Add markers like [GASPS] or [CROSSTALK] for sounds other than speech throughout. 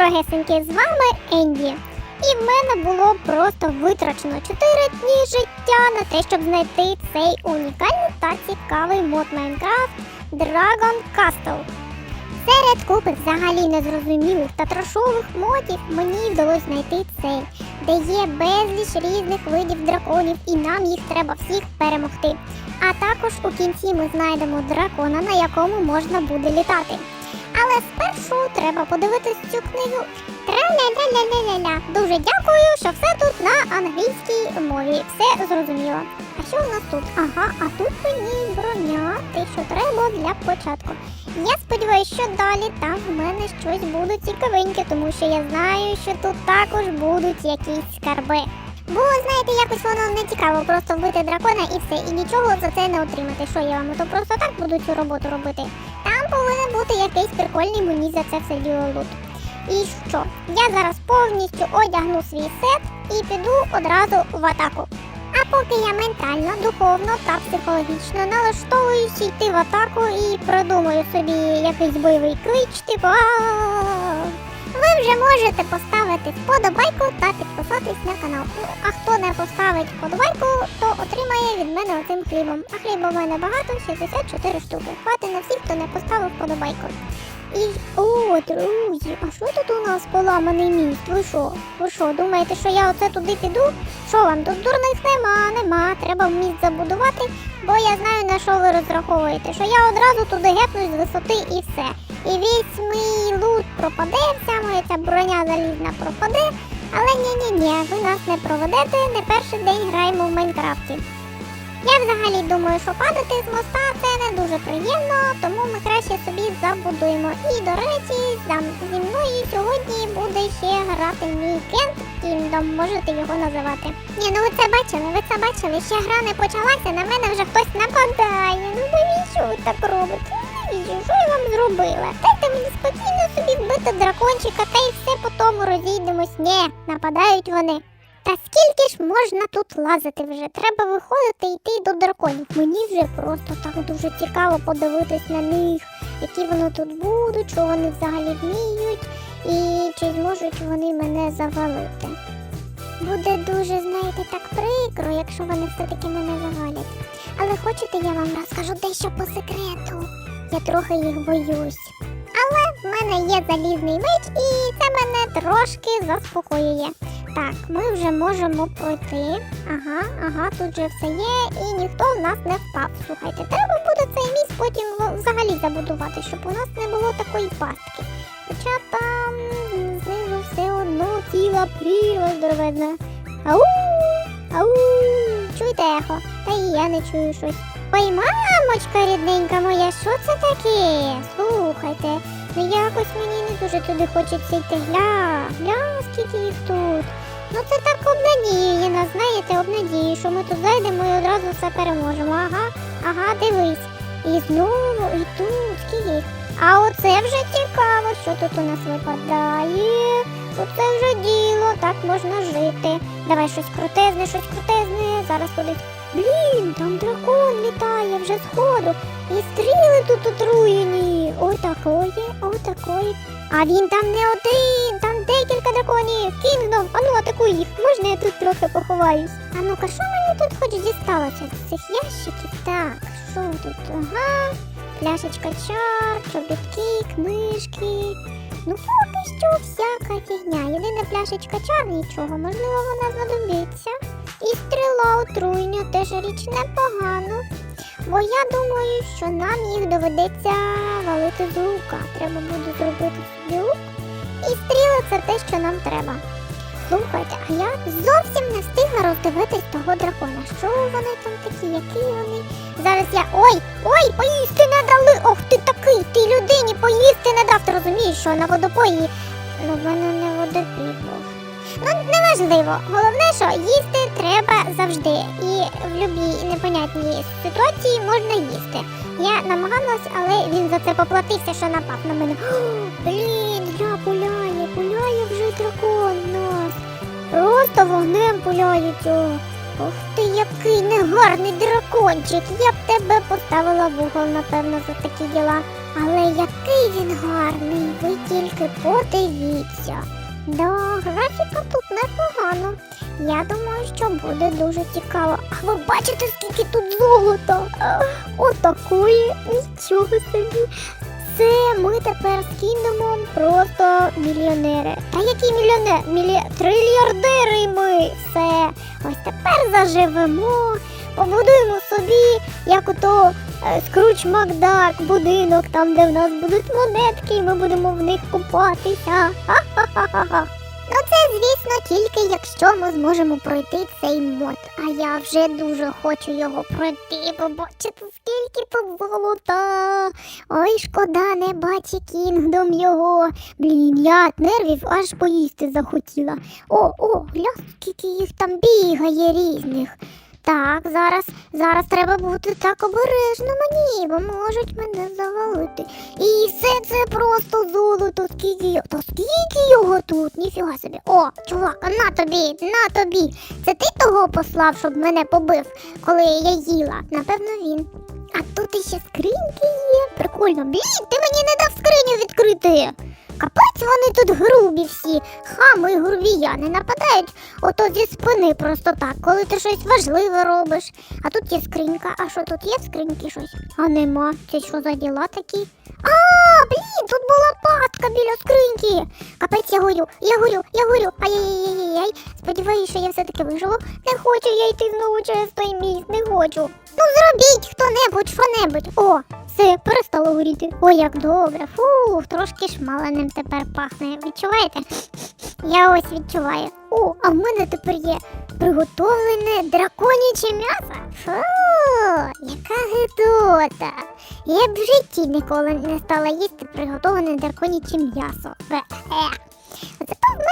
дорогесенькі, з вами Енді. І в мене було просто витрачено 4 дні життя на те, щоб знайти цей унікальний та цікавий мод Майнкрафт Dragon Castle. Серед купи взагалі незрозумілих та трошових модів мені вдалося знайти цей, де є безліч різних видів драконів, і нам їх треба всіх перемогти. А також у кінці ми знайдемо дракона, на якому можна буде літати. Але спершу треба подивитись цю книгу. Тра-ля-ля-ля-ля-ля-ля. Дуже дякую, що все тут на англійській мові. Все зрозуміло. А що у нас тут? Ага, а тут мені броня, те, що треба для початку. Я сподіваюся, що далі там в мене щось буде цікавеньке, тому що я знаю, що тут також будуть якісь скарби. Бо знаєте, якось воно не цікаво просто вбити дракона і все, і нічого за це не отримати. Що я вам то просто так буду цю роботу робити? Бути якийсь прикольний мені за це все діло лут. І що? Я зараз повністю одягну свій сет і піду одразу в атаку. А поки я ментально, духовно та психологічно налаштовуюся йти в атаку і продумую собі якийсь бойовий клич, типу ви вже можете поставити вподобайку та підписатись на канал. Ну, а хто не поставить вподобайку, то отримає від мене оцим хлібом. А хліба в мене багато, 64 штуки. Хватить на всіх, хто не поставив вподобайку. І о, друзі, а що тут у нас поламаний міст? Ви що? Ви що, думаєте, що я оце туди піду? Що вам тут дурних нема, нема. Треба міст забудувати, бо я знаю на що ви розраховуєте. Що я одразу туди гепнусь з висоти і все. І весь мій лут пропаде, вся моя ця броня залізна пропаде. Але ні-ні-ні, ви нас не проведете, не перший день граємо в Майнкрафті. Я взагалі думаю, що падати з моста це не дуже приємно, тому ми краще собі забудуємо. І до речі, зі мною сьогодні буде ще грати мій Кент Кіндом, можете його називати. Ні, ну ви це бачили, ви це бачили, ще гра не почалася, на мене вже хтось нападає. Ну навіщо ви так робите? Зробила? Дайте мені спокійно собі вбити дракончика та й все по тому розійдемось. Ні, нападають вони. Та скільки ж можна тут лазити вже? Треба виходити і йти до драконів. Мені вже просто так дуже цікаво подивитись на них, які вони тут будуть, що вони взагалі вміють, і чи зможуть вони мене завалити. Буде дуже, знаєте, так прикро, якщо вони все-таки мене завалять. Але хочете, я вам розкажу дещо по секрету. Я трохи їх боюсь. Але в мене є залізний меч, і це мене трошки заспокоює. Так, ми вже можемо пройти. Ага, ага, тут же все є, і ніхто в нас не впав. Слухайте, треба буде цей міст потім взагалі забудувати, щоб у нас не було такої пастки. Хоча там знизу все одно ціла прірва здоровезна. Ау! Ау! Чуєте ехо? Та і я не чую щось. Ой, мамочка рідненька моя, що це таке? Слухайте, ну якось мені не дуже туди хочеться йти. Гля, гля, скільки їх тут. Ну це так обнадіює нас, знаєте, обнадіює, що ми тут зайдемо і одразу все переможемо. Ага, ага, дивись. І знову, і тут, скільки їх. А оце вже цікаво, що тут у нас випадає. Оце вже діло, так можна жити. Давай щось крутезне, щось крутезне. Зараз туди. Блін, там дракон літає вже з ходу. І стріли тут отруєні. Отакої, отакої. А він там не один, там декілька драконів. Кінгдом, ану атакуй їх. Можна я тут трохи поховаюсь? А ну-ка, що мені тут хоч дісталося з цих ящиків? Так, що тут? Ага. Пляшечка чар, чобітки, книжки. Ну, поки що всяка фігня. Єдина пляшечка чар нічого, можливо, вона знадобиться. І стріла отруєння теж річ непогано. Бо я думаю, що нам їх доведеться валити з лука. Треба буде зробити собі лук. І стріли це те, що нам треба. Слухайте, а я зовсім не встигла роздивитись того дракона. Що вони там такі, які вони? Зараз я. Ой, ой, поїсти не дали! Ох ти такий, ти людині поїсти не дав. Ти розумієш, що на водопої. Ну, в мене не водопій був. Ну, неважливо. Головне, що їсти треба завжди. І в будь-якій непонятній ситуації можна їсти. Я намагалась, але він за це поплатився, що напав на мене. [GASPS] Блін, я пуляє, пуляє вже дракон нас. Просто вогнем пуляють. Ух ти, який негарний дракончик. Я б тебе поставила в угол, напевно, за такі діла. Але який він гарний, ви тільки подивіться. Да, графіка тут непогано. Я думаю, що буде дуже цікаво. А ви бачите, скільки тут золота? Отакої, нічого собі. Все, ми тепер Кіндомом просто мільйонери. Та які мільйонери? Мілі... Трильярдери ми. Все. Ось тепер заживемо, побудуємо собі, як ото Скруч Макдак, будинок, там, де в нас будуть монетки, і ми будемо в них купатися. Ха-ха-ха-ха. Ну це, звісно, тільки якщо ми зможемо пройти цей мод. А я вже дуже хочу його пройти, побачити, скільки тут золота. Ой, шкода, не бачить кінгдом його. Блін, я від нервів аж поїсти захотіла. О, о, гля, скільки їх там бігає різних. Так, зараз, зараз треба бути так обережно мені, бо можуть мене завалити. І все це просто золото, скільки. Та скільки його тут? Ніфіга собі. О, чувак, на тобі, на тобі. Це ти того послав, щоб мене побив, коли я їла? Напевно, він. А тут іще скриньки є. Прикольно. Блін, ти мені не дав скриню відкрити. Капець вони тут грубі всі. Хами і грубіяни нападають ото зі спини просто так, коли ти щось важливе робиш. А тут є скринька. А що тут є в скриньці щось? А нема. Це що за діла такі? А, блін, тут була пастка біля скриньки. Капець, я горю, я горю, я горю. Ай-яй-яй-яй. Сподіваюся, що я все-таки виживу. Не хочу я йти знову через той міст, не хочу. Ну зробіть хто-небудь, що-небудь. О, все, перестало горіти. Ой, як добре. Фух, трошки шмаленим тепер пахне. Відчуваєте? Я ось відчуваю. О, а в мене тепер є приготовлене драконяче м'ясо. Фу, яка гидота. Я б в житті ніколи не стала їсти приготовлене драконяче м'ясо. Бе.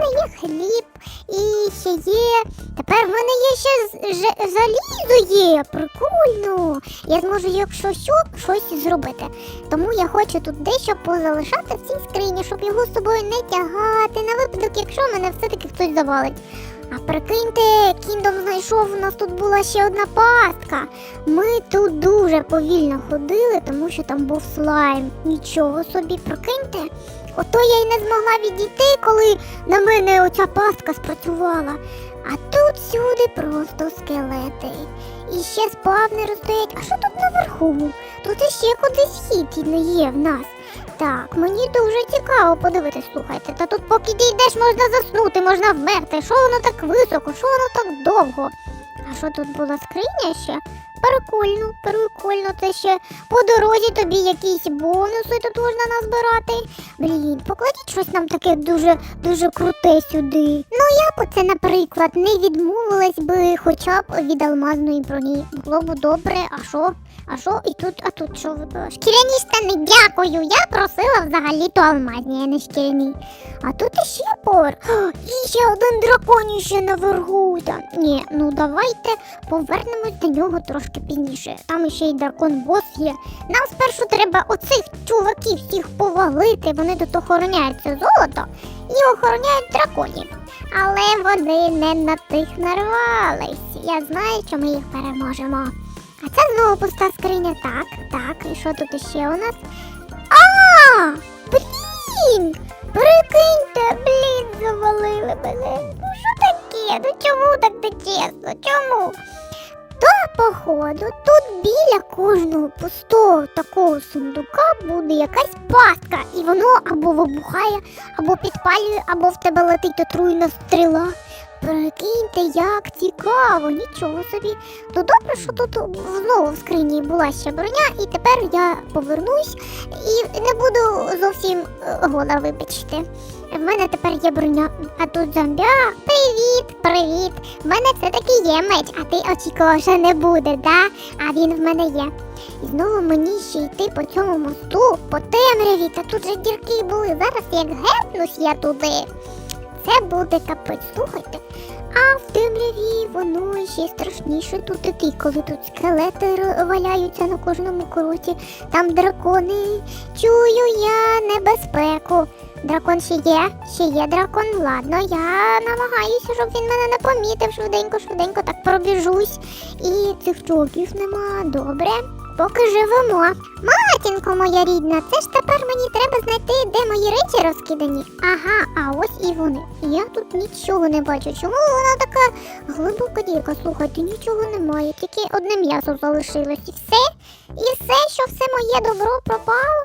Мене є хліб і ще є. Тепер в мене є ще залізо є. Прикольно. Я зможу, якщо що, щось зробити. Тому я хочу тут дещо позалишати в цій скрині, щоб його з собою не тягати на випадок, якщо мене все-таки хтось завалить. А прикиньте, кіндом знайшов, у нас тут була ще одна пастка. Ми тут дуже повільно ходили, тому що там був слайм. Нічого собі, прикиньте. Ото я й не змогла відійти, коли на мене оця пастка спрацювала. А тут сюди просто скелети. І ще спавнери стоять. А що тут наверху? Тут іще кудись хід не є в нас. Так, мені дуже цікаво подивитись, слухайте. Та тут поки дійдеш, можна заснути, можна вмерти. Що воно так високо, що воно так довго? А що тут була скриня ще? Прикольно, прикольно, це ще по дорозі тобі якісь бонуси тут можна назбирати. Блін, покладіть щось нам таке дуже дуже круте сюди. Ну я б оце, наприклад, не відмовилась би хоча б від алмазної броні. Було б добре, а що? А що? І тут, а тут що вибила? Шкіряні штани, дякую. Я просила взагалі-то алмазні, а не шкіряні. А тут іще поверх. О, І ще один драконій ще наверху. Там. Ні, ну давайте повернемось до нього трошки пізніше. Там ще й дракон бос є. Нам спершу треба оцих чуваків всіх повалити. Вони тут охороняють це золото і охороняють драконів. Але вони не на тих нарвались. Я знаю, що ми їх переможемо. А це знову пуста скриня. Так, так, і що тут іще у нас? А! Блін! Прикиньте, блін, завалили мене. Ну що таке? Ну чому так не чесно? Чому? То, походу, тут біля кожного пустого такого сундука буде якась пастка, і воно або вибухає, або підпалює, або в тебе летить отруйна стріла. Прикиньте, як цікаво, нічого собі. То добре, що тут знову в скрині була ще броня, і тепер я повернусь і не буду зовсім е, гола вибачте. В мене тепер є броня, а тут зомбя. Привіт, привіт. В мене все-таки є меч, а ти очікував, що не буде, да? А він в мене є. І знову мені ще йти по цьому мосту, по темряві, та тут же дірки були. Зараз як гепнусь я туди. Це буде капець, слухайте. А в темряві воно ще страшніше тут іти, коли тут скелети валяються на кожному кроці. Там дракони. Чую я небезпеку. Дракон ще є, ще є дракон. Ладно, я намагаюся, щоб він мене не помітив швиденько, швиденько так пробіжусь. І цих чуваків нема. Добре. Поки живемо. Матінко моя рідна, це ж тепер мені треба знайти, де мої речі розкидані. Ага, а ось і вони. Я тут нічого не бачу. Чому вона така глибока дірка? Слухайте, нічого немає, тільки одне м'ясо залишилось. І все? І все, що все моє добро пропало?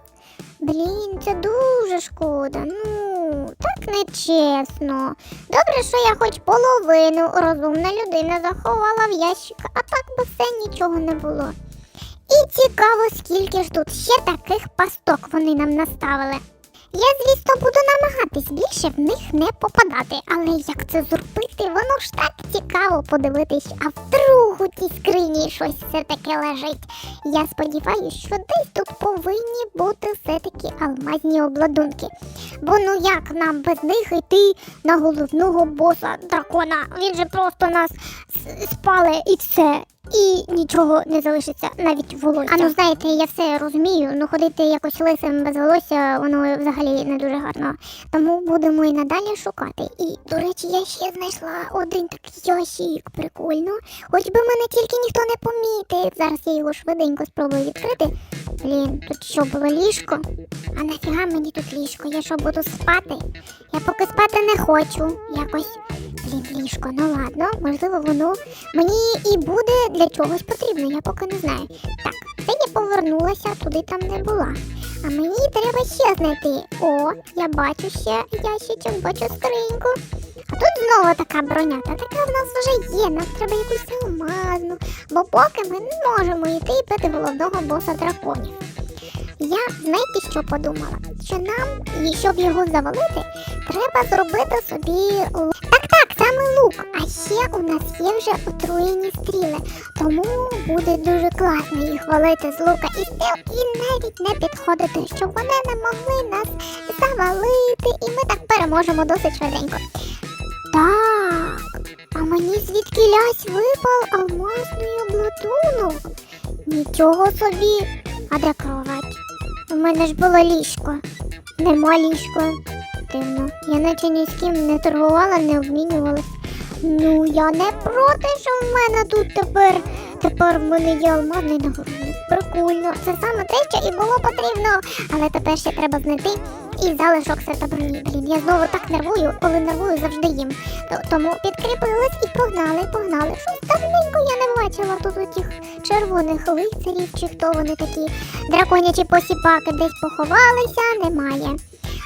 Блін, це дуже шкода. Ну, так нечесно. Добре, що я хоч половину розумна людина заховала в ящик, а так би все нічого не було. І цікаво, скільки ж тут ще таких пасток вони нам наставили. Я, звісно, буду намагатись більше в них не попадати, але як це зробити, воно ж так цікаво подивитись, а в другу тій скрині щось все таки лежить. Я сподіваюся, що десь тут повинні бути все-таки алмазні обладунки. Бо ну як нам без них йти на головного боса дракона? Він же просто нас с- спале і все. І нічого не залишиться, навіть волосся. А ну знаєте, я все розумію, ну ходити якось лисим без волосся, воно взагалі не дуже гарно. Тому будемо і надалі шукати. І, до речі, я ще знайшла один такий ящик, прикольно. Хоч би мене тільки ніхто не помітив. Зараз я його швиденько спробую відкрити. Блін, тут що було ліжко? А нафіга мені тут ліжко? Я що буду спати? Я поки спати не хочу. Якось. Блін, ліжко, ну ладно, можливо, воно мені і буде для чогось потрібно, я поки не знаю. Так, це я повернулася, туди там не була. А мені треба ще знайти. О, я бачу ще ящичок, бачу скриньку. А тут знову така броня, та така в нас вже є, нам треба якусь алмазну, бо поки ми не можемо йти і бити головного боса драконів. Я знаєте, що подумала? Що нам, щоб його завалити, треба зробити собі лук. Так, так, саме лук. А ще у нас є вже отруєні стріли. Тому буде дуже класно їх валити з лука і стріл, і навіть не підходити, щоб вони не могли нас завалити, і ми так переможемо досить швиденько. Так, а мені звідки лясь випав алмазний облатунок. Нічого собі. А де кровать? У мене ж було ліжко. Нема ліжка. Дивно. Я наче ні з ким не торгувала, не обмінювалась. Ну, я не проти, що в мене тут тепер. Тепер в мене є алмазний нагородник. Прикольно. Це саме те, що і було потрібно. Але тепер ще треба знайти і залишок сертоброні. Блін, я знову так нервую, коли нервую завжди їм. Тому підкріпилась і погнали, погнали. Щось давненько я не бачила тут отих червоних лицарів, чи хто вони такі драконячі посіпаки десь поховалися, немає.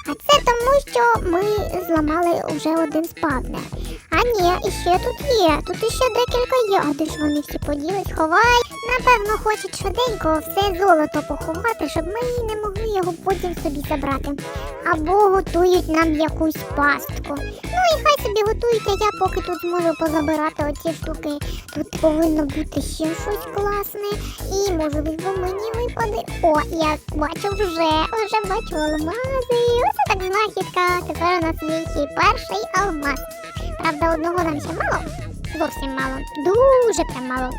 А це тому, що ми зламали вже один спавнер. А ні, іще тут є. Тут іще декілька є. А де ж вони всі поділись? Ховай. Напевно, хочуть швиденько все золото поховати, щоб ми не могли його потім собі забрати. Або готують нам якусь пастку. Ну і хай собі готують, а я поки тут зможу позабирати оці штуки. Тут повинно бути ще щось класне. І можливо мені випаде. О, я бачу вже, вже бачу алмази. Ось так знахідка. Тепер у нас є перший алмаз. Правда, одного нам ще мало. Зовсім мало. Дуже прям мало.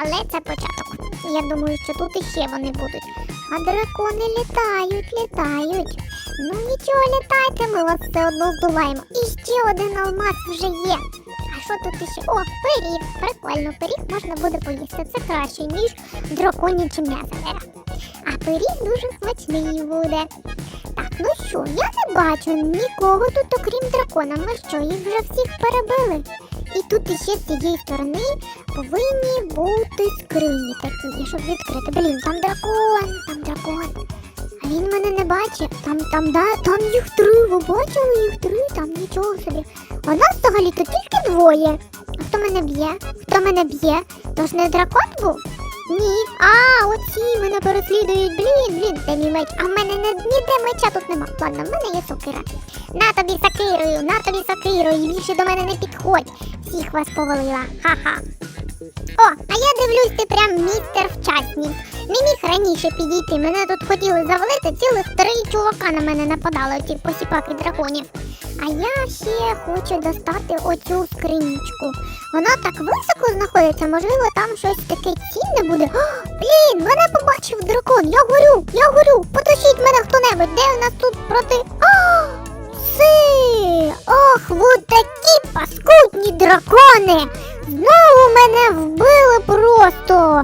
Але це початок. Я думаю, що тут іще вони будуть. А дракони літають, літають. Ну нічого, літайте, ми вас все одно здолаємо. І ще один алмаз вже є. А що тут іще? О, пиріг. Прикольно, пиріг можна буде поїсти. Це краще, ніж драконяче м'ясо. А пиріг дуже смачний буде. Так, ну що, я не бачу нікого тут, окрім дракона. Ми що, їх вже всіх перебили? І тут іще з цієї сторони повинні бути скрині такі, щоб відкрити. Блін, там дракон, там дракон. А він мене не бачить. Там, там, да, там їх три. Ви бачили їх три, там нічого собі. А нас взагалі тут тільки двоє. А хто мене б'є? Хто мене б'є? Тож не дракон був? Ні. А, оці мене переслідують. Блін, блін, це мій меч. А в мене не, ніде меча тут нема. Ладно, в мене є сокира. На тобі сокирою, на тобі сокирою, більше до мене не підходь. Всіх вас повалила. Ха-ха. О, а я дивлюсь, ти прям містер вчасність. Не міг раніше підійти. Мене тут хотіли завалити, цілих три чувака на мене нападали, ті посіпаки драконів. А я ще хочу достати оцю скринічку. Вона так високо знаходиться, можливо, там щось таке цінне буде. О, блін, мене побачив дракон. Я горю, я горю. Потушіть мене хто-небудь. Де у нас тут проти. О, си! Ох, ви такі паскудні дракони! Знову мене вбили просто.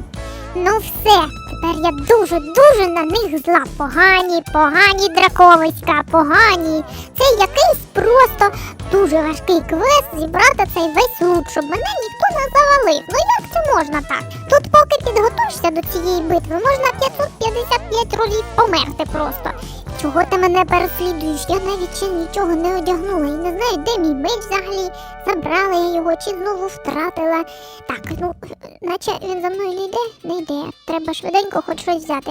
Ну все, тепер я дуже-дуже на них зла. Погані, погані драковиська, погані. Це якийсь просто дуже важкий квест зібрати цей весь лут, щоб мене ніхто не завалив. Ну як це можна так? Тут поки підготуєшся до цієї битви, можна 555 ролів померти просто. Чого ти мене переслідуєш? Я навіть ще нічого не одягнула і не знаю, де мій меч взагалі. Забрала я його чи знову втратила. Так, ну, наче він за мною не йде, не йде. Треба швиденько хоч щось взяти.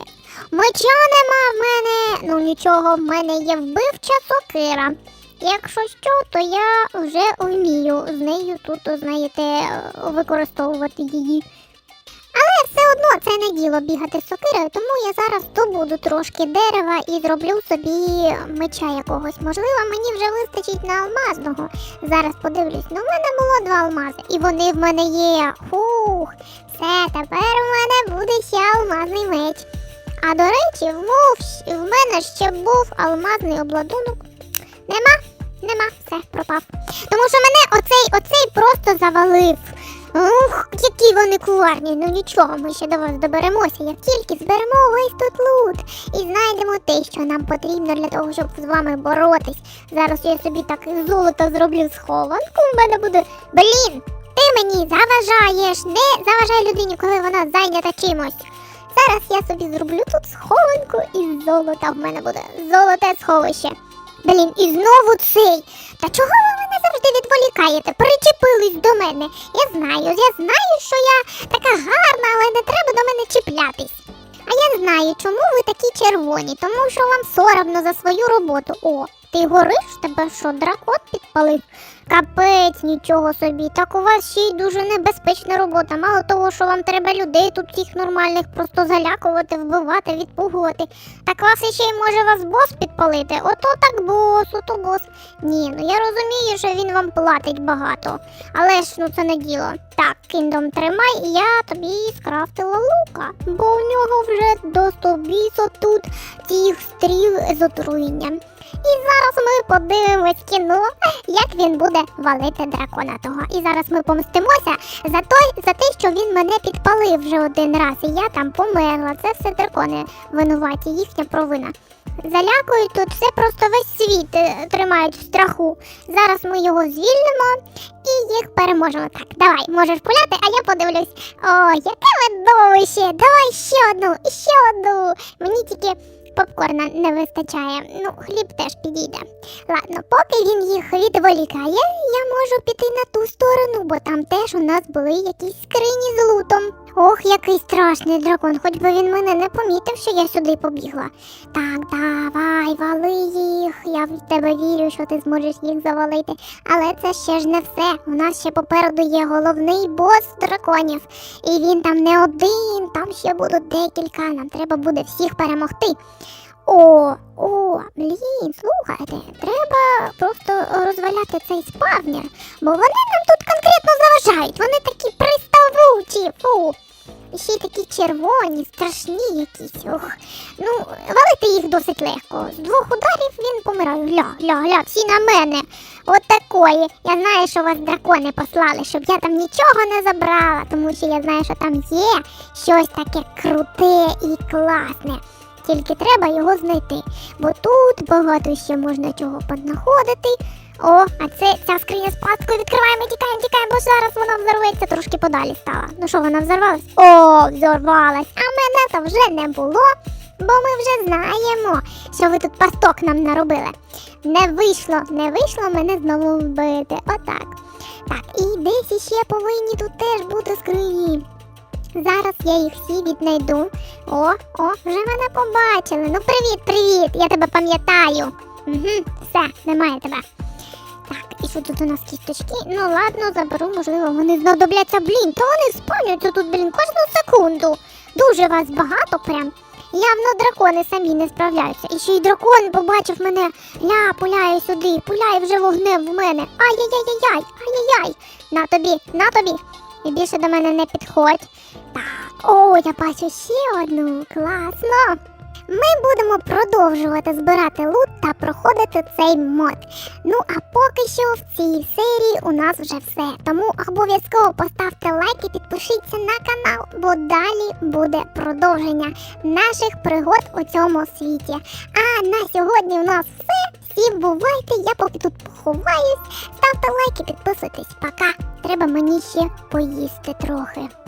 Меча нема в мене. Ну нічого, в мене є вбивча сокира. Якщо що, то я вже вмію з нею тут, знаєте, використовувати її. Але все одно це не діло бігати з сокирою, тому я зараз добуду трошки дерева і зроблю собі меча якогось. Можливо, мені вже вистачить на алмазного. Зараз подивлюсь, ну в мене було два алмази, і вони в мене є. Фух, все, тепер у мене буде ще алмазний меч. А до речі, в, мене ще був алмазний обладунок. Нема, нема, все, пропав. Тому що мене оцей, оцей просто завалив. Ух, які вони куларні. Ну нічого, ми ще до вас доберемося. Як тільки зберемо весь тут лут і знайдемо те, що нам потрібно для того, щоб з вами боротись. Зараз я собі так із золота зроблю схованку. У мене буде. Блін, ти мені заважаєш. Не заважай людині, коли вона зайнята чимось. Зараз я собі зроблю тут схованку із золота. В мене буде золоте сховище. Блін, і знову цей. Та чого ви мене завжди відволікаєте? Причепились до мене. Я знаю, я знаю, що я така гарна, але не треба до мене чіплятись. А я знаю, чому ви такі червоні, тому що вам соромно за свою роботу. О, ти гориш, тебе що, дракон підпалив? Капець, нічого собі. Так у вас ще й дуже небезпечна робота. Мало того, що вам треба людей тут всіх нормальних просто залякувати, вбивати, відпугувати. Так вас іще й може вас бос підпалити. Ото так бос, ото бос. Ні, ну я розумію, що він вам платить багато. Але ж ну це не діло. Так, кіндом тримай, і я тобі скрафтила лука, бо у нього вже до стобісо тут цих стріл з отруєнням. І зараз ми подивимось кіно, як він буде валити дракона того. І зараз ми помстимося за той, за те, що він мене підпалив вже один раз, і я там померла. Це все дракони винуваті, їхня провина. Залякують тут все просто весь світ е, тримають в страху. Зараз ми його звільнимо і їх переможемо. Так, давай, можеш пуляти, а я подивлюсь. О, яке видовище! Давай ще одну, ще одну. Мені тільки попкорна не вистачає. Ну, хліб теж підійде. Ладно, поки він їх відволікає, я можу піти на ту сторону, бо там теж у нас були якісь скрині з лутом. Ох, який страшний дракон, хоч би він мене не помітив, що я сюди побігла. Так, давай, вали їх. Я в тебе вірю, що ти зможеш їх завалити. Але це ще ж не все. У нас ще попереду є головний бос драконів. І він там не один, там ще будуть декілька. Нам треба буде всіх перемогти. О, о, блін, слухайте, треба просто розваляти цей спавнер, бо вони нам тут конкретно заважають. Вони такі приставучі, фу. І ще й такі червоні, страшні якісь. Ох. Ну, валити їх досить легко. З двох ударів він помирає. Ля, ля, всі на мене. От такої. Я знаю, що вас дракони послали, щоб я там нічого не забрала, тому що я знаю, що там є щось таке круте і класне. Тільки треба його знайти, бо тут багато ще можна чого поднаходити. О, а це ця скриня з пасткою відкриваємо, тікаємо, тікаємо, бо зараз вона взорветься, трошки подалі стала. Ну що, вона взорвалась? О, взорвалась. А мене то вже не було, бо ми вже знаємо, що ви тут пасток нам наробили. Не вийшло, не вийшло мене знову вбити. Отак. Так, і десь іще повинні тут теж бути скрині. Зараз я їх всі віднайду. О, о, вже мене побачили. Ну привіт, привіт! Я тебе пам'ятаю. Угу, все, немає тебе. Тут у нас кісточки? Ну ладно, заберу, можливо, вони знадобляться, блін, то вони спавнюються тут, блін, кожну секунду. Дуже вас багато прям. Явно дракони самі не справляються. І ще й дракон побачив мене, ля, пуляє сюди, пуляє вже вогнем в мене. Ай-яй-яй-яй, ай-яй-яй. На тобі, на тобі. І більше до мене не підходь. Так, о, я бачу ще одну. Класно. Ми будемо продовжувати збирати лут та проходити цей мод. Ну а поки що в цій серії у нас вже все. Тому обов'язково поставте лайк і підпишіться на канал, бо далі буде продовження наших пригод у цьому світі. А на сьогодні у нас все. Всім бувайте, я поки тут поховаюсь. Ставте лайки, підписуйтесь. Пока. Треба мені ще поїсти трохи.